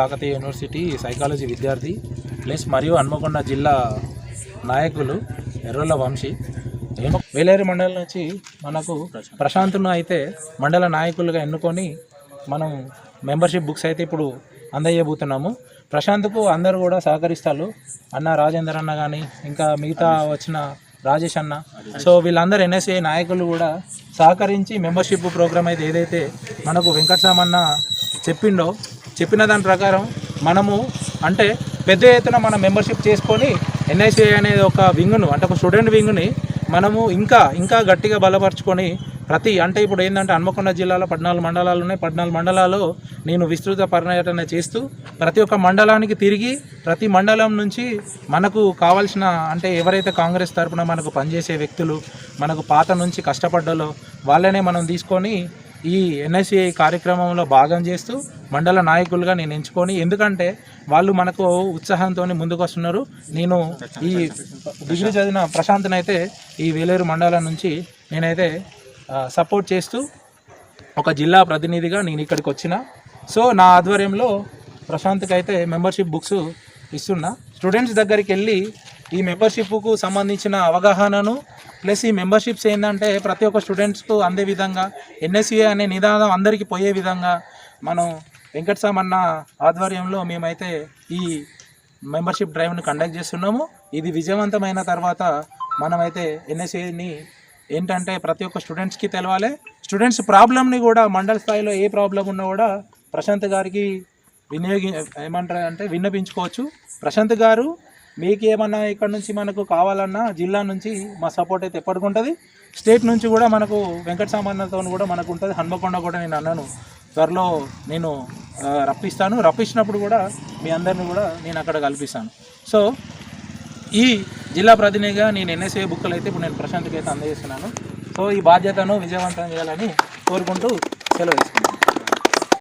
Kakatiya university psychology విద్యార్థి plus మరియు హన్మకొండ జిల్లా నాయకులు ఎర్రల వంశీ. వేలేరు మండలం నుంచి మనకు ప్రశాంత్ను అయితే మండల నాయకులుగా ఎన్నుకొని మనం మెంబర్షిప్ బుక్స్ అయితే ఇప్పుడు అందజేయబోతున్నాము. ప్రశాంత్కు అందరూ కూడా సహకరిస్తారు. అన్న రాజేందర్ అన్న కానీ ఇంకా మిగతా వచ్చిన రాజేష్ అన్న. సో వీళ్ళందరూ ఎన్ఎస్ఏ నాయకులు కూడా సహకరించి మెంబర్షిప్ ప్రోగ్రామ్ అయితే ఏదైతే మనకు వెంకటరామన్న చెప్పిండో చెప్పిన దాని ప్రకారం మనము అంటే పెద్ద ఎత్తున మనం మెంబర్షిప్ చేసుకొని ఎన్ఐసిఐ అనేది ఒక వింగ్ను అంటే ఒక స్టూడెంట్ వింగ్ని మనము ఇంకా ఇంకా గట్టిగా బలపరుచుకొని ప్రతి అంటే ఇప్పుడు ఏంటంటే హన్మకొండ జిల్లాలో పద్నాలుగు మండలాలు ఉన్నాయి. పద్నాలుగు మండలాల్లో నేను విస్తృత పర్యటన చేస్తూ ప్రతి ఒక్క మండలానికి తిరిగి ప్రతి మండలం నుంచి మనకు కావాల్సిన అంటే ఎవరైతే కాంగ్రెస్ తరఫున మనకు పనిచేసే వ్యక్తులు మనకు పాత నుంచి కష్టపడ్డాలో వాళ్ళనే మనం తీసుకొని ఈ ఎన్ఎస్సిఐ కార్యక్రమంలో భాగం చేస్తూ మండల నాయకులుగా నేను ఎంచుకొని ఎందుకంటే వాళ్ళు మనకు ఉత్సాహంతో ముందుకు వస్తున్నారు నేను ఈ డిగ్రీ చదివిన ప్రశాంత్నైతే ఈ వేలేరు మండలం నుంచి నేనైతే సపోర్ట్ చేస్తూ ఒక జిల్లా ప్రతినిధిగా నేను ఇక్కడికి వచ్చిన. సో నా ఆధ్వర్యంలో ప్రశాంత్కి అయితే మెంబర్షిప్ బుక్స్ ఇస్తున్నా. స్టూడెంట్స్ దగ్గరికి వెళ్ళి ఈ మెంబర్షిప్కు సంబంధించిన అవగాహనను ప్లస్ ఈ మెంబర్షిప్స్ ఏంటంటే ప్రతి ఒక్క స్టూడెంట్స్కు అందే విధంగా ఎన్ఎస్ఏ అనే నిదానం అందరికీ పోయే విధంగా మనం వెంకటస్వామి అన్న ఆధ్వర్యంలో మేమైతే ఈ మెంబర్షిప్ డ్రైవ్ని కండక్ట్ చేస్తున్నాము. ఇది విజయవంతమైన తర్వాత మనమైతే ఎన్ఎస్ఏని ఏంటంటే ప్రతి ఒక్క స్టూడెంట్స్కి తెలవాలి. స్టూడెంట్స్ ప్రాబ్లమ్ని కూడా మండల స్థాయిలో ఏ ప్రాబ్లం ఉన్నా కూడా ప్రశాంత్ గారికి వినియోగి ఏమంటారు అంటే విన్నపించుకోవచ్చు. ప్రశాంత్ గారు మీకు ఏమన్నా ఇక్కడ నుంచి మనకు కావాలన్నా జిల్లా నుంచి మా సపోర్ట్ అయితే ఎప్పటికి ఉంటుంది. స్టేట్ నుంచి కూడా మనకు వెంకట సామాన్యతో కూడా మనకు ఉంటుంది. హన్మకొండ కూడా నేను అన్నాను. త్వరలో నేను రప్పిస్తాను. రప్పించినప్పుడు కూడా మీ అందరిని కూడా నేను అక్కడ కల్పిస్తాను. సో ఈ జిల్లా ప్రతినిధిగా నేను ఎన్ఎస్ఏ బుక్కులు అయితే ఇప్పుడు నేను ప్రశాంత్కి అయితే అందజేస్తున్నాను. సో ఈ బాధ్యతను విజయవంతం చేయాలని కోరుకుంటూ సెలవు తీసుకున్నాను